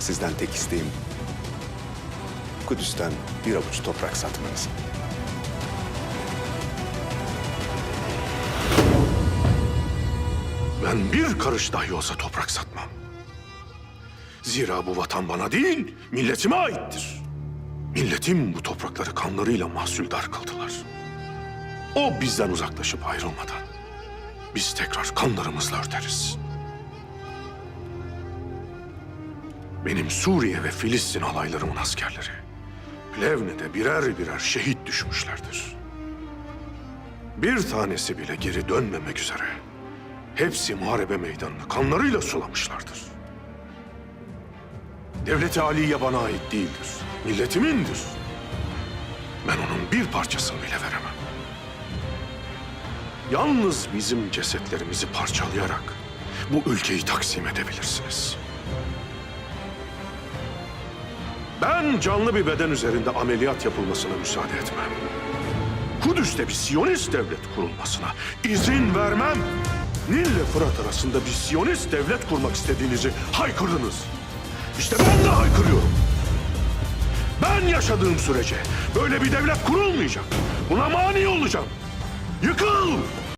Sizden tek isteğim Kudüs'ten bir avuç toprak satmanız. Ben bir karış dahi olsa toprak satmam. Zira bu vatan bana değil, milletime aittir. Milletim bu toprakları kanlarıyla mahsuldar kıldılar. O bizden uzaklaşıp ayrılmadan biz tekrar kanlarımızla örteriz. Benim Suriye ve Filistin alaylarımın askerleri Plevne'de birer birer şehit düşmüşlerdir. Bir tanesi bile geri dönmemek üzere hepsi muharebe meydanını kanlarıyla sulamışlardır. Devleti Aliye bana ait değildir. Milletimindir. Ben onun bir parçasını bile veremem. Yalnız bizim cesetlerimizi parçalayarak bu ülkeyi taksim edebilirsiniz. Ben canlı bir beden üzerinde ameliyat yapılmasına müsaade etmem. Kudüs'te bir Siyonist devlet kurulmasına izin vermem. Nil ile Fırat arasında bir Siyonist devlet kurmak istediğinizi haykırdınız. İşte ben de haykırıyorum. Ben yaşadığım sürece böyle bir devlet kurulmayacak. Buna mani olacağım. Yıkıl!